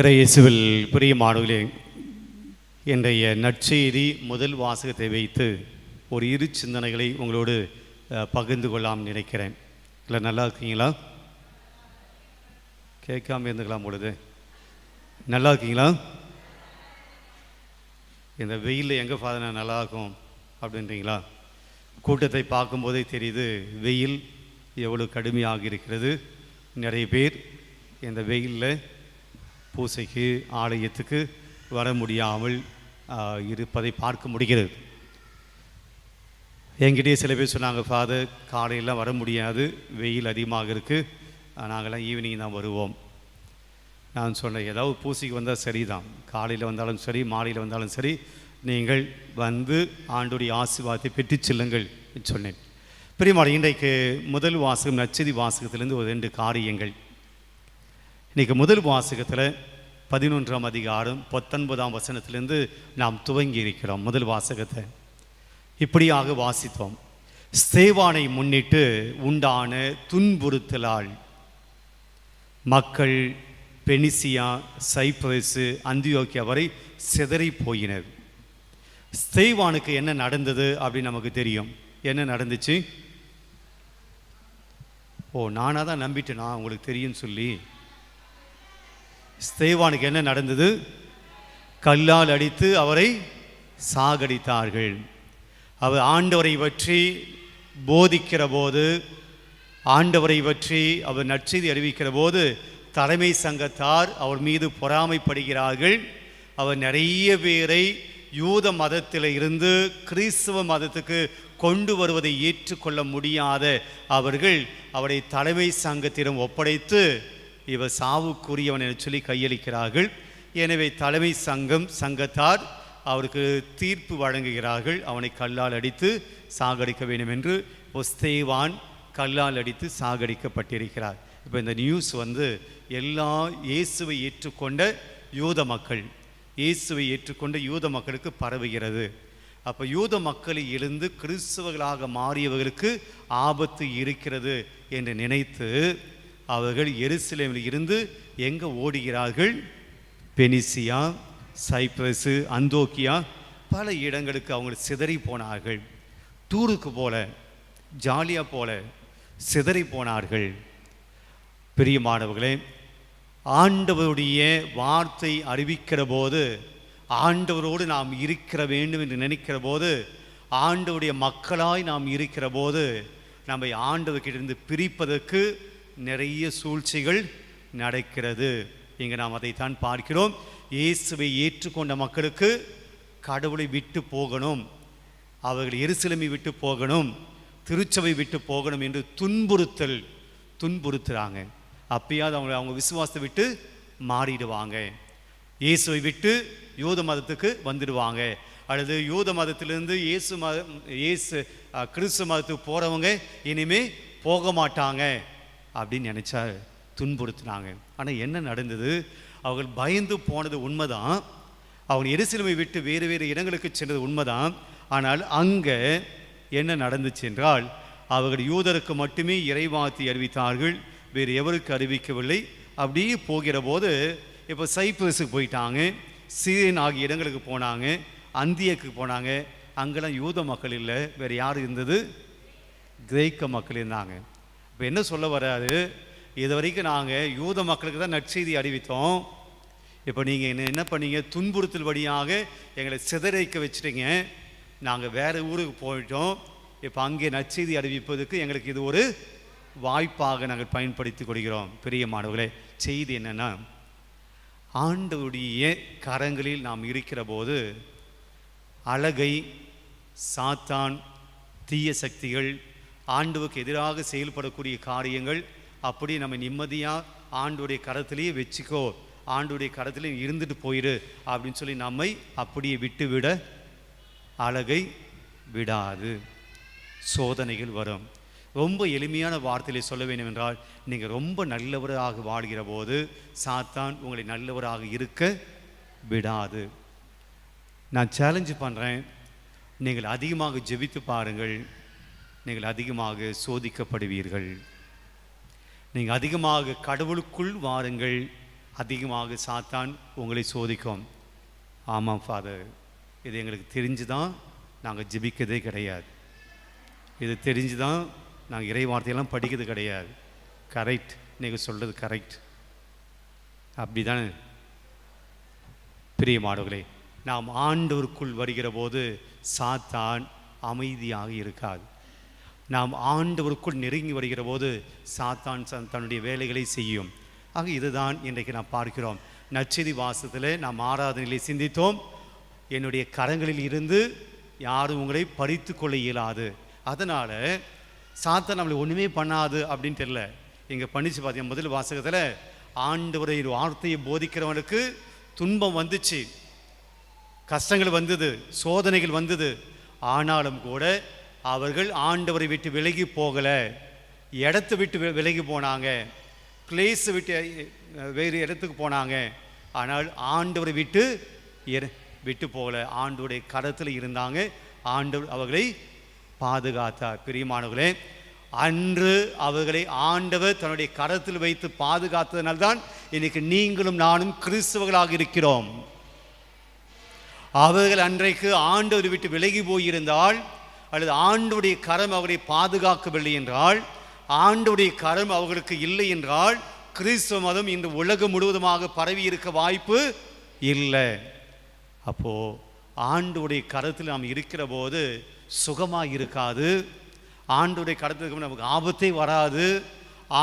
இறையேசுவில் பிரியமானவர்களே இன்றைய நற்செய்தி முதல் வாசகத்தை வைத்து ஒரு இரு சிந்தனைகளை உங்களோடு பகிர்ந்து கொள்ளலாம் நினைக்கிறேன். இல்லை நல்லா இருக்கீங்களா? கேட்காம இருந்துக்கலாம் பொழுது. நல்லா இருக்கீங்களா? இந்த வெயிலில் எங்கே ஃபாதர் நல்லா இருக்கும் அப்படின்றீங்களா? கூட்டத்தை பார்க்கும்போதே தெரியுது வெயில் எவ்வளோ கடுமையாக இருக்கிறது. நிறைய பேர் இந்த வெயிலில் பூசைக்கு ஆலயத்துக்கு வர முடியாமல் இருப்பதை பார்க்க முடிகிறது. என்கிட்டயே சில பேர் சொன்னாங்க ஃபாதர் காலையில் வர முடியாது வெயில் அதிகமாக இருக்குது நாங்கள்லாம் ஈவினிங் தான் வருவோம். நான் சொன்னேன் ஏதாவது பூசைக்கு வந்தால் சரிதான். காலையில் வந்தாலும் சரி மாலையில் வந்தாலும் சரி நீங்கள் வந்து ஆண்டுடைய ஆசீர்வாதத்தை பெற்றுச் செல்லுங்கள் சொன்னேன். பிரியமான இன்றைக்கு முதல் வாசகம் நச்சதி வாசகத்திலேருந்து ஒரு ரெண்டு காரியங்கள். இன்றைக்கி முதல் வாசகத்தில் பதினொன்றாம் அதிகாரம் பத்தொன்பதாம் வசனத்திலிருந்து நாம் துவங்கி இருக்கிறோம். முதல் வாசகத்தை. இப்படியாக வாசித்தோம். ஸ்தேவானை முன்னிட்டு உண்டான துன்புறுத்தலால் மக்கள் பெனிசியா சைப்ரஸு அந்தியோக்கியா வரை சிதறி போயினர் ஸ்தேவானுக்கு என்ன நடந்தது அப்படின்னு நமக்கு தெரியும். என்ன நடந்துச்சு? ஓ நானாக தான் நம்பிட்டேனா? உங்களுக்கு தெரியும்னு சொல்லி. ஸ்தேவானுக்கு என்ன நடந்தது? கல்லால் அடித்து அவரை சாகடித்தார்கள். அவர் ஆண்டவரை பற்றி போதிக்கிற போது ஆண்டவரை பற்றி அவர் நற்செய்தி அறிவிக்கிற போது தலைமை சங்கத்தார் அவர் மீது பொறாமைப்படுகிறார்கள். அவர் நிறைய பேரை யூத மதத்தில் இருந்து கிறிஸ்தவ மதத்துக்கு கொண்டு வருவதை ஏற்றுக்கொள்ள முடியாத அவர்கள் அவரை தலைமை சங்கத்திடம் ஒப்படைத்து இவர் சாவுக்குரியவன் என சொல்லி கையளிக்கிறார்கள். எனவே தலைமை சங்கம் சங்கத்தார் அவருக்கு தீர்ப்பு வழங்குகிறார்கள். அவனை கல்லால் அடித்து சாகடிக்க வேண்டும் என்று ஒஸ்தேவான் கல்லால் அடித்து சாகடிக்கப்பட்டிருக்கிறார். இப்போ இந்த நியூஸ் வந்து எல்லா இயேசுவை ஏற்றுக்கொண்ட யூத மக்கள் இயேசுவை ஏற்றுக்கொண்ட யூத மக்களுக்கு பரவுகிறது. அப்போ யூத மக்களில் இருந்து கிறிஸ்தவர்களாக மாறியவர்களுக்கு ஆபத்து இருக்கிறது என்று நினைத்து அவர்கள் எருசலேமில் இருந்து எங்கே ஓடுகிறார்கள்? பெனிசியா சைப்ரஸு அந்தோக்கியா பல இடங்களுக்கு அவங்க சிதறி போனார்கள். டூருக்கு போல ஜாலியாக போல சிதறி போனார்கள். பிரியமானவர்களே ஆண்டவருடைய வார்த்தை அறிவிக்கிற போது ஆண்டவரோடு நாம் இருக்கிற வேண்டும் என்று நினைக்கிற போது ஆண்டவருடைய மக்களாய் நாம் இருக்கிற போது நம்மை ஆண்டவர்கிட்டிருந்து பிரிப்பதற்கு நிறைய சூழ்ச்சிகள் நடக்கிறது. இங்கே நாம் அதைத்தான் பார்க்கிறோம். இயேசுவை ஏற்றுக்கொண்ட மக்களுக்கு கடவுளை விட்டு போகணும். அவர்கள் எருசலமை விட்டு போகணும். திருச்சபை விட்டு போகணும் என்று துன்புறுத்தல் துன்புறுத்துகிறாங்க அப்பயாவது அவங்க அவங்க விசுவாசத்தை விட்டு மாறிடுவாங்க. இயேசுவை விட்டு யூத மதத்துக்கு வந்துடுவாங்க. அல்லது யூத மதத்திலிருந்து இயேசு மத இயேசு கிறிஸ்து மதத்துக்கு போகிறவங்க இனிமேல் போக மாட்டாங்க. அப்படின்னு நினச்சா துன்புறுத்தினாங்க. ஆனால் என்ன நடந்தது? அவர்கள் பயந்து போனது உண்மைதான். அவங்க எரிசிலுமை விட்டு வேறு வேறு இடங்களுக்கு சென்றது உண்மைதான். ஆனால் அங்கே என்ன நடந்துச்சு என்றால் அவர்கள் யூதருக்கு மட்டுமே இறைவாத்தி அறிவித்தார்கள் வேறு எவருக்கு அறிவிக்கவில்லை. அப்படியே போகிற போது இப்போ சைப்ரஸுக்கு போயிட்டாங்க சீரியன் ஆகிய இடங்களுக்கு போனாங்க அந்தியக்கு போனாங்க. அங்கெல்லாம் யூத மக்கள் இல்லை வேறு யார் இருந்தது? கிரேக்க மக்கள் இருந்தாங்க. இப்போ என்ன சொல்ல வராது இது வரைக்கும் நாங்கள் யூத மக்களுக்கு தான் நற்செய்தி அறிவித்தோம். இப்போ நீங்கள் என்ன என்ன பண்ணீங்க? துன்புறுத்தல் வழியாக எங்களை சிதறிக்க வச்சுட்டீங்க. நாங்கள் வேறு ஊருக்கு போயிட்டோம். இப்போ அங்கே நற்செய்தி அறிவிப்பதற்கு எங்களுக்கு இது ஒரு வாய்ப்பாக நாங்கள் பயன்படுத்தி கொள்கிறோம். பிரியமானவர்களே செய்தி என்னென்னா ஆண்டவுடைய கரங்களில் நாம் இருக்கிற போது அழகை சாத்தான் தீய சக்திகள் ஆண்டவுக்கு எதிராக செயல்படக்கூடிய காரியங்கள் அப்படி நம்ம நிம்மதியாக ஆண்டுடைய கரத்திலேயே வச்சுக்கோ ஆண்டுடைய கரத்திலே இருந்துட்டு போயிரு அப்படின்னு சொல்லி நம்மை அப்படியே விட்டு விட அழகை விடாது. சோதனைகள் வரும். ரொம்ப எளிமையான வார்த்தையில் சொல்ல வேண்டும் என்றால் நீங்கள் ரொம்ப நல்லவராக வாழ்கிற போது சாத்தான் உங்களை நல்லவராக இருக்க விடாது. நான் சேலஞ்சு பண்ணுறேன் நீங்கள் அதிகமாக ஜெபித்து பாருங்கள். நீங்கள் அதிகமாக சோதிக்கப்படுவீர்கள். நீங்கள் அதிகமாக கடவுளுக்குள் வாருங்கள். அதிகமாக சாத்தான் உங்களை சோதிக்கும். ஆமாம் ஃபாதர் இது எங்களுக்கு தெரிஞ்சு தான் நாங்கள் ஜெபிக்கிறதே கிடையாது. இது தெரிஞ்சு தான் நாங்கள் இறை வார்த்தையெல்லாம் படிக்கிறது கிடையாது. கரெக்ட் நீங்கள் சொல்கிறது கரெக்ட் அப்படி தானே பிரியமானவர்களே நாம் ஆண்டவருக்குள் வருகிற போது சாத்தான் அமைதியாக இருக்காது. நாம் ஆண்டவருக்குள் நெருங்கி வருகிற போது சாத்தான் தன்னுடைய வேலைகளை செய்யும். ஆக இதுதான் இன்றைக்கு நாம் பார்க்கிறோம். நச்செய்தி வாசத்தில் நாம் ஆராதனையிலே சிந்தித்தோம். என்னுடைய கரங்களில் இருந்து யாரும் உங்களை பறித்து கொள்ள இயலாது. அதனால் சாத்தான் நம்மளை ஒன்றுமே பண்ணாது அப்படின்னு தெரியல. இங்கே பண்ணிச்சு பார்த்தீங்க முதல் வாசகத்தில் ஆண்டவரை வார்த்தையை போதிக்கிறவனுக்கு துன்பம் வந்துச்சு. கஷ்டங்கள் வந்தது சோதனைகள் வந்தது. ஆனாலும் கூட அவர்கள் ஆண்டவரை விட்டு விலகி போகலை. இடத்தை விட்டு விலகி போனாங்க. பிளேஸை விட்டு வேறு இடத்துக்கு போனாங்க. ஆனால் ஆண்டவரை விட்டு விட்டு போகலை. ஆண்டவருடைய கரத்தில் இருந்தாங்க. ஆண்டவர் அவர்களை பாதுகாத்தார். பிரியமானவர்களே அன்று அவர்களை ஆண்டவர் தன்னுடைய கரத்தில் வைத்து பாதுகாத்ததனால்தான் இன்னைக்கு நீங்களும் நானும் கிறிஸ்தவர்களாக இருக்கிறோம். அவர்கள் அன்றைக்கு ஆண்டவர் விட்டு விலகி போயிருந்தால் அல்லது ஆண்டுடைய கரம் அவரை பாதுகாக்கவில்லை என்றால் ஆண்டுடைய கரம் அவர்களுக்கு இல்லை என்றால் கிறிஸ்துவ மதம் இன்று உலகம் முழுவதுமாக பரவி இருக்க வாய்ப்பு இல்லை. அப்போ ஆண்டுடைய கரத்தில் நாம் இருக்கிற போது சுகமாக இருக்காது. ஆண்டுடைய கரத்துக்கு நமக்கு ஆபத்தே வராது.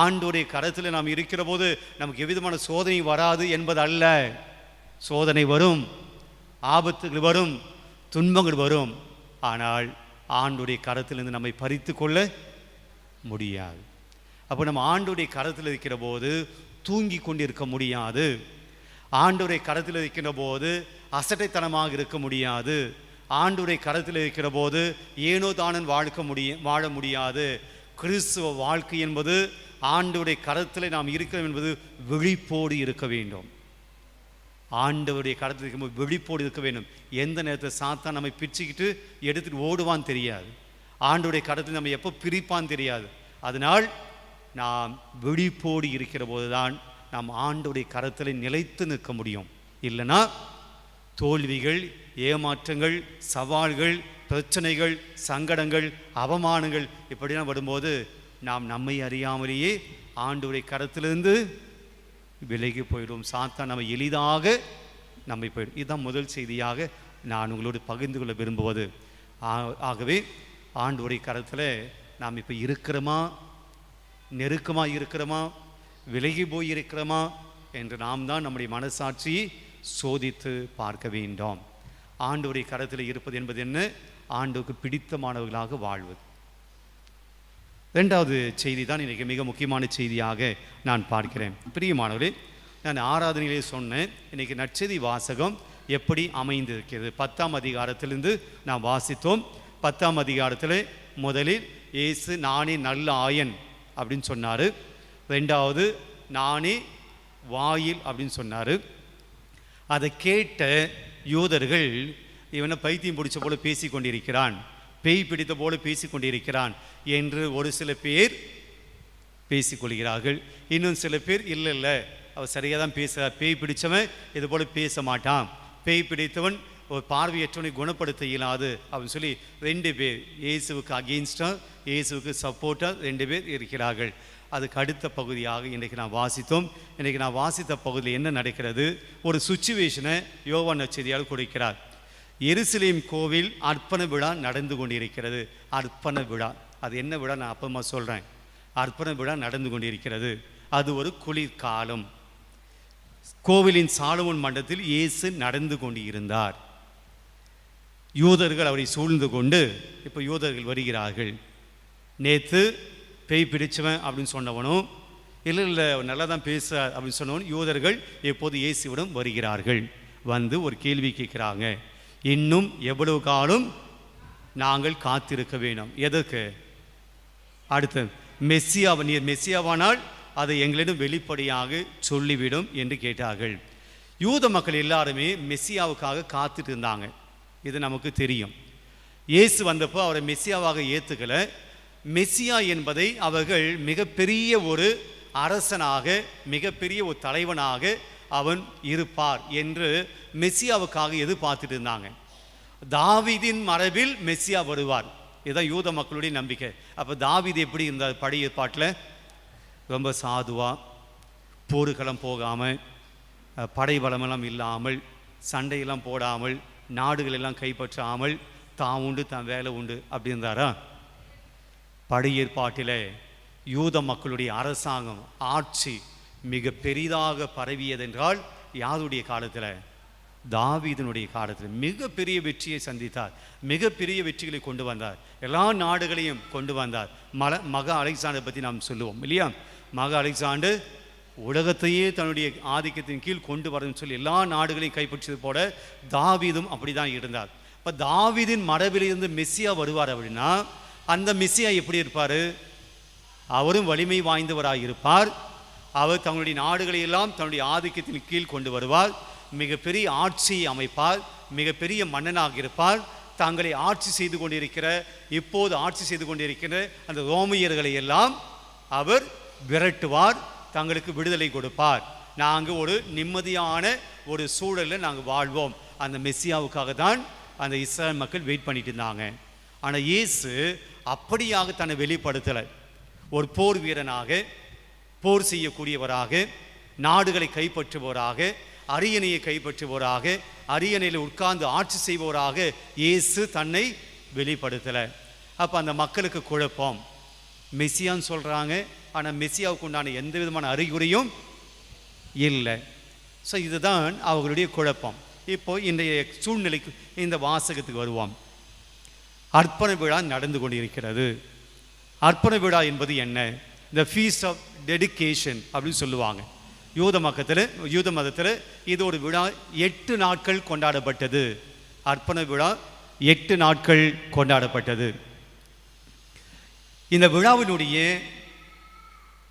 ஆண்டுடைய கரத்தில் நாம் இருக்கிற போது நமக்கு எவ்விதமான சோதனை வராது என்பது அல்ல சோதனை வரும் ஆபத்துகள் வரும் துன்பங்கள் வரும். ஆனால் ஆண்டுடைய கரத்திலிருந்து நம்மை பறித்து கொள்ள முடியாது. அப்போ நம்ம ஆண்டுடைய கரத்தில் இருக்கிற போது தூங்கி கொண்டிருக்க முடியாது. ஆண்டுடைய கரத்தில் இருக்கிற போது அசட்டைத்தனமாக இருக்க முடியாது. ஆண்டுடைய கரத்தில் இருக்கிற போது ஏனோ தானன் வாழ்க்க முடிய வாழ முடியாது. கிறிஸ்துவ வாழ்க்கை என்பது ஆண்டுடைய கரத்தில் நாம் இருக்கிறோம் என்பது விழிப்போடு இருக்க வேண்டும். ஆண்டவருடைய கடத்தில் இருக்கும்போது விழிப்போடு இருக்க வேண்டும். எந்த நேரத்தில் சாத்தான் நம்மை பிச்சுக்கிட்டு எடுத்துட்டு ஓடுவான்னு தெரியாது. ஆண்டவருடைய கடத்தில் நம்ம எப்போ பிரிப்பான்னு தெரியாது. அதனால் நாம் விழிப்போடு இருக்கிற போது தான் நாம் ஆண்டவருடைய கரத்தில் நிலைத்து நிற்க முடியும். இல்லைன்னா தோல்விகள் ஏமாற்றங்கள் சவால்கள் பிரச்சனைகள் சங்கடங்கள் அவமானங்கள் இப்படிலாம் வரும்போது நாம் நம்மை அறியாமலேயே ஆண்டுடைய கரத்திலிருந்து விலகி போயிடும். சாத்தான் நம்ம எளிதாக நம்மை போயிடும். இதுதான் முதல் செய்தியாக நான் உங்களோடு பகிர்ந்து கொள்ள விரும்புவது. ஆ- ஆகவே ஆண்டவருடைய கரத்தில் நாம் இப்போ இருக்கிறோமா? நெருக்கமாக இருக்கிறோமா? விலகி போய் இருக்கிறோமா? என்று நாம் தான் நம்முடைய மனசாட்சியை சோதித்து பார்க்க வேண்டும். ஆண்டவருடைய கரத்தில் இருப்பது என்பது என்ன? ஆண்டுக்கு பிடித்தமானவர்களாக வாழ்வது. ரெண்டாவது செய்தி தான் இன்றைக்கி மிக முக்கியமான செய்தியாக நான் பார்க்கிறேன். பிரியமானவர்களே நான் ஆராதனையிலே சொன்னேன் இன்றைக்கி நற்செய்தி வாசகம் எப்படி அமைந்திருக்கிறது? பத்தாம் அதிகாரத்திலிருந்து நாம் வாசித்தோம். பத்தாம் அதிகாரத்தில் முதலில் இயேசு நானே நல்ல ஆயன் அப்படின்னு சொன்னார். ரெண்டாவது நானே வாயில் அப்படின்னு சொன்னார். அதை கேட்ட யூதர்கள் இவனை பைத்தியம் பிடிச்ச போல பேசி கொண்டிருக்கிறான் பேய் பிடித்த போல பேசிக்கொண்டிருக்கிறான் என்று ஒரு சில பேர் பேசிக்கொள்கிறார்கள். இன்னும் சில பேர் இல்லை இல்லை அவர் சரியாக தான் பேசுகிறார் பேய் பிடித்தவன் இது போல் பேச மாட்டான். பேய் பிடித்தவன் ஒரு பார்வையற்றவனை குணப்படுத்த இயலாது. அப்படின்னு சொல்லி ரெண்டு பேர் இயேசுவுக்கு அகெயின்ஸ்டாக இயேசுவுக்கு சப்போர்ட்டாக ரெண்டு பேர் இருக்கிறார்கள். அதுக்கு அடுத்த பகுதியாக இன்றைக்கு நான் வாசித்தோம். இன்றைக்கு நான் வாசித்த பகுதியில் என்ன நடக்கிறது? ஒரு சுச்சுவேஷனை யோவான் நச்செய்தியால் கொடுக்கிறார். எருசலேம் கோவில் அர்ப்பண விழா நடந்து கொண்டிருக்கிறது. அர்ப்பண விழா. அது என்ன விழா? நான் அப்பமா சொல்கிறேன் அர்ப்பண விழா நடந்து கொண்டிருக்கிறது. அது ஒரு குளிர்காலம். கோவிலின் சாலவன் மண்டத்தில் இயேசு நடந்து கொண்டு இருந்தார் யூதர்கள் அவரை சூழ்ந்து கொண்டு இப்போ யூதர்கள் வருகிறார்கள். நேற்று பேய் பிடிச்சவன் அப்படின்னு சொன்னவனும் இல்லை இல்லை நல்லா தான் பேச அப்படின்னு சொன்னவன் யூதர்கள் எப்போது இயேசுவிடம் வருகிறார்கள். வந்து ஒரு கேள்வி கேட்குறாங்க. இன்னும் எவ்வளவு காலம் நாங்கள் காத்திருக்க வேண்டும்? எதற்கு? அடுத்து மெஸ்ஸியாவ நீர் மெஸ்ஸியாவானால் அதை எங்களிடம் வெளிப்படையாக சொல்லிவிடும் என்று கேட்டார்கள். யூத மக்கள் எல்லாருமே மெஸ்ஸியாவுக்காக காத்துட்டு இருந்தாங்க. இது நமக்கு தெரியும். இயேசு வந்தப்போ அவரை மெஸ்ஸியாவாக ஏற்றுக்கல மெஸ்ஸியா என்பதை அவர்கள் மிகப்பெரிய ஒரு அரசனாக மிகப்பெரிய ஒரு தலைவனாக அவன் இருப்பார் என்று மெஸ்ஸியாவுக்காக எதிர்பார்த்துட்டு இருந்தாங்க தாவிதின் மரபில் மெஸ்ஸியா வருவார். இதுதான் யூத மக்களுடைய நம்பிக்கை. அப்போ தாவீது எப்படி இருந்தார் பழைய ஏற்பாட்டில் ரொம்ப சாதுவாக போருக்களம் போகாமல் படை பலமெல்லாம் இல்லாமல் சண்டையெல்லாம் போடாமல் நாடுகளெல்லாம் கைப்பற்றாமல் தான் உண்டு தான் வேலை உண்டு அப்படி இருந்தாரா படையேற்பாட்டில் யூத மக்களுடைய அரசாங்கம் ஆட்சி மிக பெரிதாக பரவியதென்றால் யாருடைய காலத்தில்? தாவீதனுடைய காலத்தில் மிகப்பெரிய வெற்றியை சந்தித்தார். மிகப்பெரிய வெற்றிகளை கொண்டு வந்தார். எல்லா நாடுகளையும் கொண்டு வந்தார். மல மக அலெக்சாண்டர் பற்றி நாம் சொல்லுவோம் இல்லையா? மக அலெக்சாண்டர் உலகத்தையே தன்னுடைய ஆதிக்கத்தின் கீழ் கொண்டு வரணும்னு சொல்லி எல்லா நாடுகளையும் கைப்பற்றியது போல தாவீதும் அப்படி தான் இருந்தார். இப்போ தாவீதின் மரபிலிருந்து மெஸ்ஸியா வருவார் அப்படின்னா அந்த மெஸ்ஸியா எப்படி இருப்பார்? அவரும் வலிமை வாய்ந்தவராக இருப்பார் அவர் தங்களுடைய நாடுகளை எல்லாம் தன்னுடைய ஆதிக்கத்தின் கீழ் கொண்டு வருவார். மிகப்பெரிய ஆட்சியை அமைப்பார் மிகப்பெரிய மன்னனாக இருப்பார். தங்களை ஆட்சி செய்து கொண்டிருக்கிற இப்போது ஆட்சி செய்து கொண்டிருக்கிற அந்த ரோமியர்களை எல்லாம் அவர் விரட்டுவார் தங்களுக்கு விடுதலை கொடுப்பார். நாங்கள் ஒரு நிம்மதியான ஒரு சூழலில் நாங்கள் வாழ்வோம். அந்த மெஸ்ஸியாவுக்காக தான் அந்த இஸ்ரேல் மக்கள் வெயிட் பண்ணிட்டு இருந்தாங்க. ஆனால் இயேசு அப்படியாக தன்னை வெளிப்படுத்தலை. ஒரு போர் வீரனாக போர் செய்யக்கூடியவராக நாடுகளை கைப்பற்றுபவராக அரியணையை கைப்பற்றுபவராக அரியணையில் உட்கார்ந்து ஆட்சி செய்பவராக இயேசு தன்னை வெளிப்படுத்தலை. அப்போ அந்த மக்களுக்கு குழப்பம். மெஸ்ஸியான்னு சொல்கிறாங்க ஆனால் மெஸ்ஸியாவுக்கு உண்டான எந்த விதமான அறிகுறியும் இல்லை. ஸோ இதுதான் அவர்களுடைய குழப்பம். இப்போ இன்றைய சூழ்நிலைக்கு இந்த வாசகத்துக்கு வருவோம். அர்ப்பண விழா நடந்து கொண்டிருக்கிறது. அர்ப்பண விழா என்பது என்ன? த ஃபீஸ்ட் ஆஃப் டெடிகேஷன் அப்படின்னு சொல்லுவாங்க. யூத மக்கத்தில் யூத மதத்தில் இது ஒரு விழா எட்டு நாட்கள் கொண்டாடப்பட்டது. அர்ப்பண விழா எட்டு நாட்கள் கொண்டாடப்பட்டது. இந்த விழாவினுடைய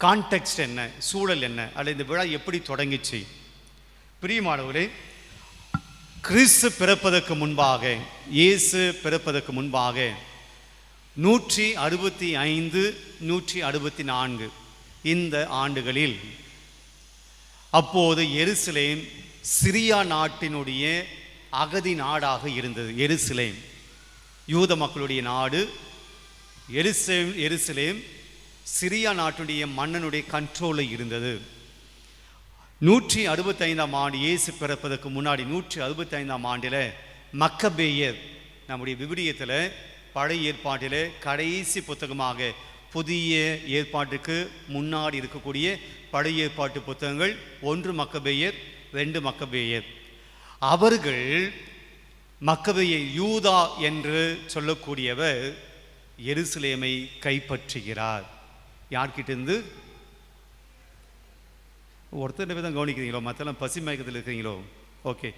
கான்டெக்ஸ்ட் என்ன சூழல் என்ன அல்லது இந்த விழா எப்படி தொடங்கிச்சு? பிரியமானவரே கிறிஸ்து பிறப்பதற்கு முன்பாக இயேசு பிறப்பதற்கு முன்பாக நூற்றி அறுபத்தி ஐந்து நூற்றி அறுபத்தி நான்கு இந்த ஆண்டுகளில் அப்போது எருசலேம் சிரியா நாட்டினுடைய அகதி நாடாக இருந்தது. எருசலேம். யூத மக்களுடைய நாடு. எருசலேம் எருசலேம் சிரியா நாட்டுடைய மன்னனுடைய கண்ட்ரோலில் இருந்தது. நூற்றி அறுபத்தைந்தாம் ஆண்டு இயேசு பிறப்பதற்கு முன்னாடி நூற்றி அறுபத்தைந்தாம் ஆண்டில் மக்கபேயர் நம்முடைய விவிலியத்தில் பழைய ஏற்பாட்டில் கடைசி புத்தகமாக புதிய ஏற்பாட்டுக்கு முன்னாடி இருக்கக்கூடிய பழைய ஏற்பாட்டு புத்தகங்கள் ஒன்று மக்கபேயர் ரெண்டு மக்கபேயர். அவர்கள் மக்கபேய யூதா என்று சொல்லக்கூடியவர் எருசலேமை கைப்பற்றுகிறார். யார்கிட்டேருந்து? ஒருத்தர் தான் கவனிக்கிறீங்களோ? மற்றெல்லாம் பசி மயக்கத்தில் இருக்கிறீங்களோ ஓகே.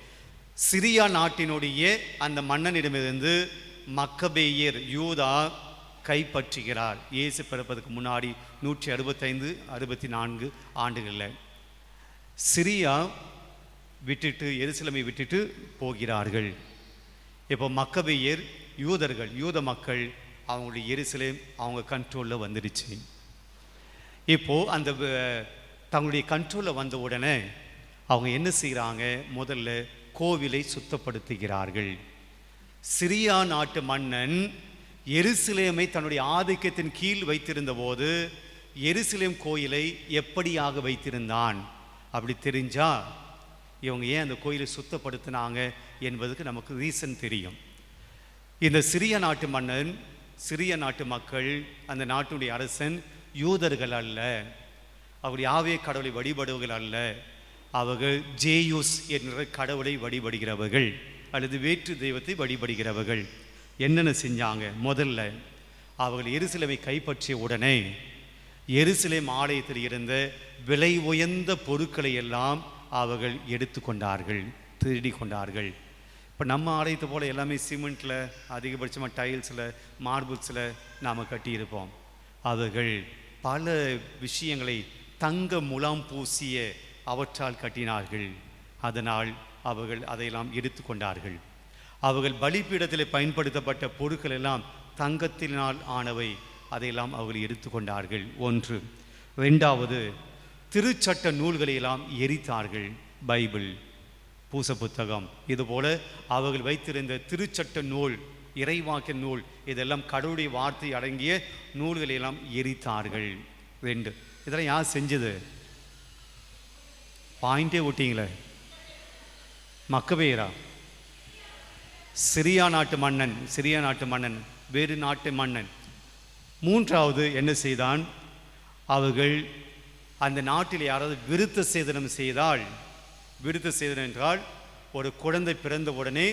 சிரியா நாட்டினுடைய அந்த மன்னனிடமிருந்து மக்கபேயர் யூதா கைப்பற்றுகிறார். இயேசு பிறப்பதற்கு முன்னாடி நூற்றி அறுபத்தைந்து அறுபத்தி நான்கு ஆண்டுகளில். சிரியா விட்டுட்டு எருசலமை விட்டுட்டு போகிறார்கள். இப்போ மக்கபேயர் யூதர்கள் யூத மக்கள் அவங்களுடைய எருசலேம் அவங்க கண்ட்ரோலில் வந்துடுச்சு. இப்போது அந்த தங்களுடைய கண்ட்ரோலில் வந்த உடனே அவங்க என்ன செய்கிறாங்க முதல்ல கோவிலை சுத்தப்படுத்துகிறார்கள். சிரியா நாட்டு மன்னன் எருசலேமை தன்னுடைய ஆதிக்கத்தின் கீழ் வைத்திருந்த போது எருசலேம் கோயிலை எப்படியாக வைத்திருந்தான்? அப்படி தெரிஞ்சா இவங்க ஏன் அந்த கோயிலை சுத்தப்படுத்தினாங்க என்பதுக்கு நமக்கு ரீசன் தெரியும். இந்த சிறிய நாட்டு மன்னன் சிறிய நாட்டு மக்கள் அந்த நாட்டுடைய அரசன் யூதர்கள் அல்ல. அவர் யாவே கடவுளை வழிபடுவர்கள் அல்ல. அவர்கள் ஜேயூஸ் என்ற கடவுளை வழிபடுகிறவர்கள் அல்லது வேற்று தெய்வத்தை வழிபடுகிறவர்கள். என்னென்ன செஞ்சாங்க? முதல்ல அவர்கள் எருசலேமை கைப்பற்றிய உடனே எருசலேம் ஆலயத்தில் இருந்த விலை உயர்ந்த பொருட்களை எல்லாம் அவர்கள் எடுத்துக்கொண்டார்கள் திருடி கொண்டார்கள் இப்போ நம்ம ஆலயத்தை போல் எல்லாமே சிமெண்ட்டில் அதிகபட்சமாக டைல்ஸில் மார்பிள்ஸில் நாம் கட்டியிருப்போம். அவர்கள் பல விஷயங்களை தங்க முலாம் பூசிய அவற்றால் கட்டினார்கள். அதனால் அவர்கள் அதையெல்லாம் எடுத்துக்கொண்டார்கள். அவர்கள் பலிப்பீடத்தில் பயன்படுத்தப்பட்ட பொருட்கள் எல்லாம் தங்கத்தினால் ஆனவை. அதையெல்லாம் அவர்கள் எடுத்துக்கொண்டார்கள். ஒன்று. ரெண்டாவது திருச்சட்ட நூல்களை எல்லாம் எரித்தார்கள். பைபிள் பூச புத்தகம். இதுபோல அவர்கள் வைத்திருந்த திருச்சட்ட நூல் இறைவாக்கிய நூல் இதெல்லாம் கடவுளுடைய வார்த்தை அடங்கிய நூல்களை எல்லாம் எரித்தார்கள். ரெண்டு. இதெல்லாம் யார் செஞ்சது? பாயிண்டே ஓட்டிங்களே. மக்கவேரா சிரியா நாட்டு மன்னன் சிரியா நாட்டு மன்னன் வேறு நாட்டு மன்னன். மூன்றாவது என்ன செய்தான்? அவர்கள் அந்த நாட்டில் யாராவது விருத்த சேதனம் செய்தால் விருத்த சேதனம் என்றால் ஒரு குழந்தை பிறந்த உடனே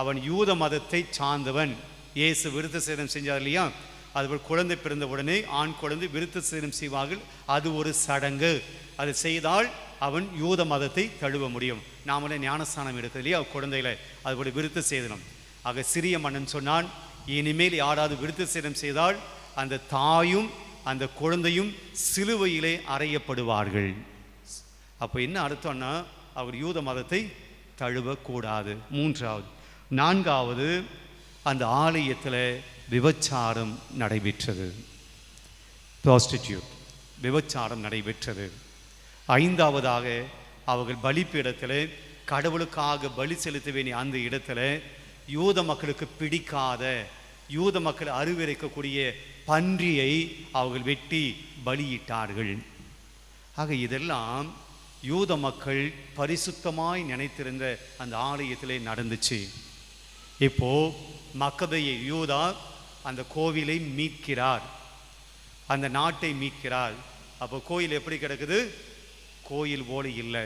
அவன் யூத மதத்தை சார்ந்தவன். இயேசு விருத்த சேதனம் செஞ்சார் இல்லையா? அதுபோல் குழந்தை பிறந்த உடனே ஆண் குழந்தை விருத்த சேதனம் செய்வார்கள். அது ஒரு சடங்கு. அது செய்தால் அவன் யூத மதத்தை தழுவ முடியும். நாமளே ஞானஸ்தானம் எடுத்தது இல்லையா? குழந்தைகளை அதுபோல் விருத்த சேதனம். ஆக சிறிய மன்னன் சொன்னான் இனிமேல் யாராவது விருத்த சேதனம் செய்தால் அந்த தாயும் அந்த குழந்தையும் சிலுவையிலே அறையப்படுவார்கள். அப்போ என்ன அர்த்தம்னா அவர் யூத மதத்தை தழுவக்கூடாது. மூன்றாவது நான்காவது அந்த ஆலயத்தில் விபச்சாரம் நடைபெற்றது. ப்ராஸ்டிடியூட் விபச்சாரம் நடைபெற்றது. ஐந்தாவதாக அவர்கள் பலிப்பீடத்தில் கடவுளுக்காக பலி செலுத்த வேண்டிய அந்த இடத்துல யூத மக்களுக்கு பிடிக்காத யூத மக்கள் அறிவிறைக்கக்கூடிய பன்றியை அவர்கள் வெட்டி பலியிட்டார்கள். ஆக இதெல்லாம் யூத மக்கள் பரிசுத்தமாய் நினைத்திருந்த அந்த ஆலயத்திலே நடந்துச்சு. இப்போ மக்கதையை யூதா அந்த கோவிலை மீட்கிறார். அந்த நாட்டை மீட்கிறார். அப்போ கோயில் எப்படி கிடக்குது? கோயில் போல இல்லை.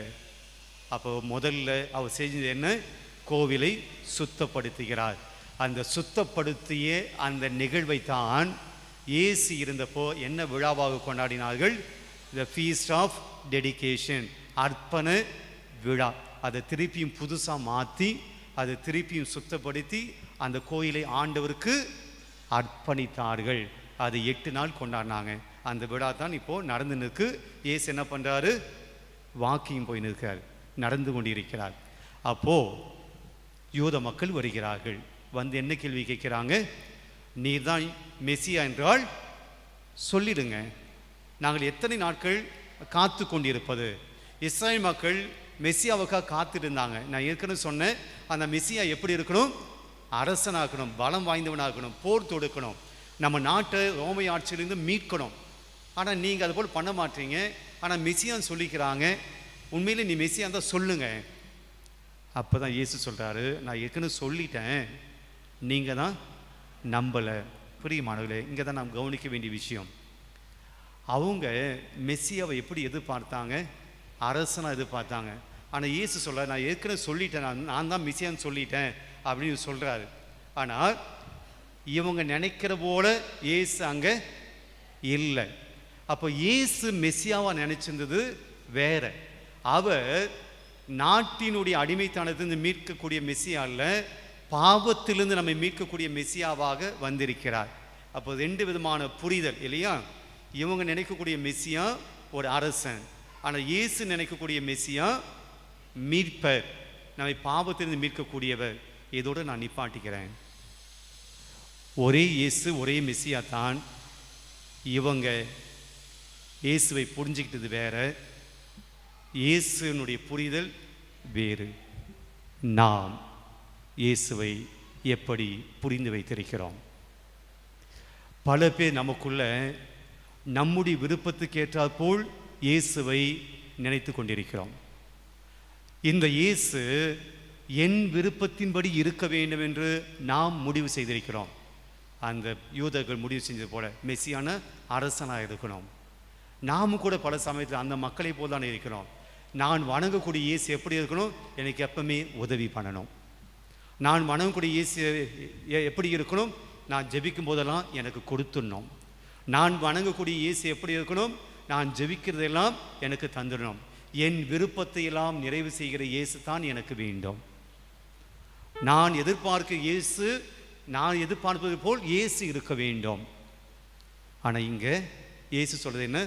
அப்போ முதல்ல அவர் செஞ்சது என்ன? கோவிலை சுத்தப்படுத்துகிறார். அந்த சுத்தப்படுத்திய அந்த நிகழ்வை தான் ஏசி இருந்தப்போ என்ன விழாவாக கொண்டாடினார்கள்? த ஃபீஸ்ட் ஆஃப் டெடிகேஷன் அர்ப்பண விழா. அதை திருப்பியும் புதுசாக மாற்றி அதை திருப்பியும் சுத்தப்படுத்தி அந்த கோயிலை ஆண்டவருக்கு அர்ப்பணித்தார்கள். அது எட்டு நாள் கொண்டாடினாங்க. அந்த விழா தான் இப்போது நடந்து நிற்கு ஏசு என்ன பண்ணுறாரு வாக்கிங் போய் நிற்கிறார் நடந்து கொண்டிருக்கிறார். அப்போது யூத மக்கள் வருகிறார்கள். வந்து என்ன கேள்வி கேட்குறாங்க? நீர் தான் மெஸ்ஸியா என்றால் சொல்லிடுங்க. நாங்கள் எத்தனை நாட்கள் காத்து கொண்டிருப்பது? இஸ்ராயல் மக்கள் மெஸ்ஸியாவுக்காக காத்திருந்தாங்க. நான் ஏற்கனவே சொன்னேன் அந்த மெஸ்ஸியா எப்படி இருக்கணும்? அரசனாகணும் பலம் வாய்ந்தவனாகணும் போர் தொடுக்கணும். நம்ம நாட்டை ரோமை ஆட்சியிலிருந்து மீட்கணும். ஆனால் நீங்கள் அது போல் பண்ண மாட்டீங்க. ஆனால் மெஸ்ஸியான்னு சொல்லிக்கிறாங்க. உண்மையிலே நீ மெசியாக தான் சொல்லுங்க. அப்போ தான் இயேசு சொல்கிறாரு நான் ஏற்கனவே சொல்லிட்டேன். நீங்கள் தான் நம்பலை. பிரியமானவர்களே இங்கே தான் நாம் கவனிக்க வேண்டிய விஷயம். அவங்க மெஸ்ஸியாவை எப்படி எதிர்பார்த்தாங்க? அரசனாக எதிர்பார்த்தாங்க. ஆனால் இயேசு சொல்ல நான் ஏற்கனவே சொல்லிட்டேன். நான் நான் தான் மெஸ்ஸியான்னு சொல்லிட்டேன். அப்படின்னு சொல்கிறாரு ஆனால் இவங்க நினைக்கிற போல இயேசு அங்கே இல்லை. அப்போ இயேசு மெஸ்ஸியாவாக நினச்சிருந்தது வேற. அவர் நாட்டினுடைய அடிமைத்தனத்திலிருந்து மீட்கக்கூடிய மெஸ்ஸியா இல்லை பாவத்திலிருந்து நம்மை மீட்கக்கூடிய மெஸ்ஸியாவாக வந்திருக்கிறார். அப்போ ரெண்டு விதமான புரிதல் இல்லையா? இவங்க நினைக்கக்கூடிய மெஸ்ஸியா ஒரு அரசன் ஆனால் இயேசு நினைக்கக்கூடிய மெஸ்ஸியா மீட்பர் நம்மை பாவத்திலிருந்து மீட்கக்கூடியவர். இதோடு நான் நிப்பாட்டிக்கிறேன். ஒரே இயேசு ஒரே மெஸ்ஸியா தான் இவங்க இயேசுவை புரிஞ்சுக்கிட்டது வேற. இயேசுனுடைய புரிதல் வேறு. நாம் இயேசுவை எப்படி புரிந்து வைத்திருக்கிறோம்? பல பேர் நமக்குள்ள நம்முடைய விருப்பத்துக்கு போல் இயேசுவை நினைத்து கொண்டிருக்கிறோம். இந்த இயேசு என் விருப்பத்தின்படி இருக்க வேண்டும் என்று நாம் முடிவு செய்திருக்கிறோம். அந்த யூதர்கள் முடிவு செஞ்சது போல மெஸ்ஸியான அரசனாக இருக்கணும் நாமும் கூட பல சமயத்தில் அந்த மக்களை போல் தானே இருக்கிறோம். நான் வணங்கக்கூடிய இயேசு எப்படி இருக்கணும்? எனக்கு எப்பவுமே உதவி பண்ணணும். நான் வணங்கக்கூடிய இயேசு எப்படி இருக்கணும்? நான் ஜெபிக்கும் போதெல்லாம் எனக்கு கொடுத்துடணும். நான் வணங்கக்கூடிய இயேசு எப்படி இருக்கணும்? நான் ஜெபிக்கிறதெல்லாம் எனக்கு தந்துடணும். என் விருப்பத்தை எல்லாம் நிறைவு செய்கிற இயேசு தான் எனக்கு வேண்டும். நான் எதிர்பார்க்க இயேசு நான் எதிர்பார்ப்பது போல் இயேசு இருக்க வேண்டும். ஆனால் இங்கே இயேசு சொல்கிறது என்ன?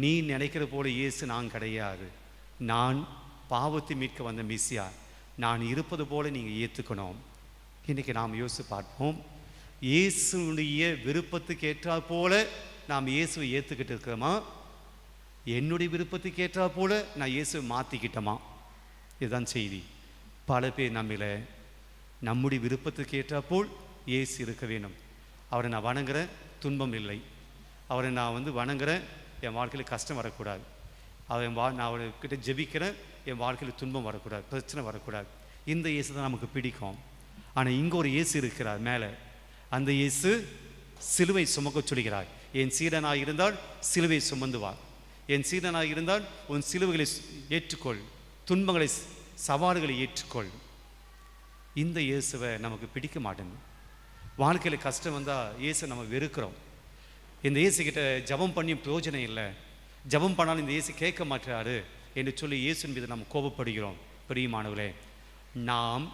நீ நினைக்கிற போல இயேசு நான் கிடையாது. நான் பாவத்தை மீட்க வந்த மிஸ்யா நான் இருப்பது போல நீங்கள் ஏற்றுக்கணும் இன்றைக்கி நாம் யோசித்து பார்ப்போம். இயேசுடைய விருப்பத்துக்கு ஏற்றாற் போல நாம் இயேசுவை ஏற்றுக்கிட்டு இருக்கிறோமா? என்னுடைய விருப்பத்துக்கு ஏற்றா போல நான் இயேசுவை மாற்றிக்கிட்டோமா இதுதான் செய்தி. பல பேர் நம்மள நம்முடைய விருப்பத்துக்கு ஏற்றாற்போல் இயேசு இருக்க வேண்டும். அவரை நான் வணங்குறேன் துன்பம் இல்லை. அவரை நான் வந்து வணங்குறேன் என் வாழ்க்கையில் கஷ்டம் வரக்கூடாது. அவள் என் வா நான் அவர்கிட்ட ஜெபிக்கிறேன் என் வாழ்க்கையில் துன்பம் வரக்கூடாது பிரச்சனை வரக்கூடாது. இந்த இயேசு தான் நமக்கு பிடிக்கும். ஆனால் இங்கே ஒரு இயேசு இருக்கிறார் மேலே. அந்த இயேசு சிலுவை சுமக்க சொல்கிறார் என் சீடனாக இருந்தால் சிலுவை சுமந்து என் சீடனாக இருந்தால் உன் சிலுவைகளை ஏற்றுக்கொள். துன்பங்களை சவால்களை ஏற்றுக்கொள். இந்த இயேசுவை நமக்கு பிடிக்க மாட்டேங்குது. வாழ்க்கையில் கஷ்டம் வந்தால் இயேசை நம்ம வெறுக்கிறோம். இந்த இயேசுகிட்ட ஜெபம் பண்ணி பிரயோஜனம் இல்லை. ஜெபம் பண்ணாலும் இந்த இயேசு கேட்க மாட்டாரு என்று சொல்லி இயேசுவின் மீது நாம் கோபப்படுகிறோம். பிரியமானவர்களே நாம்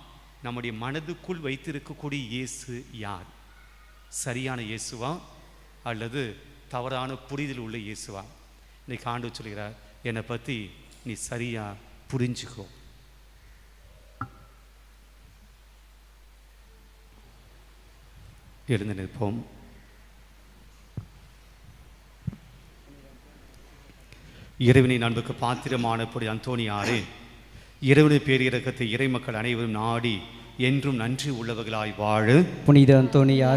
நம்முடைய மனதுக்குள் வைத்திருக்கக்கூடிய இயேசு யார்? சரியான இயேசுவா அல்லது தவறான புரிதல் உள்ள இயேசுவா? இன்னைக்கு ஆண்டு சொல்கிறார் என்னை பற்றி நீ சரியாக புரிஞ்சுக்கோ. எழுந்து நிற்போம். இறைவனின் அன்புக்கு பாத்திரமான புடி அந்தோணியாரே இறைவனின் இறைமக்கள் அனைவரும் நாடி என்றும் நன்றி உள்ளவர்களாய் வாழ. புனித அந்தோணியாரே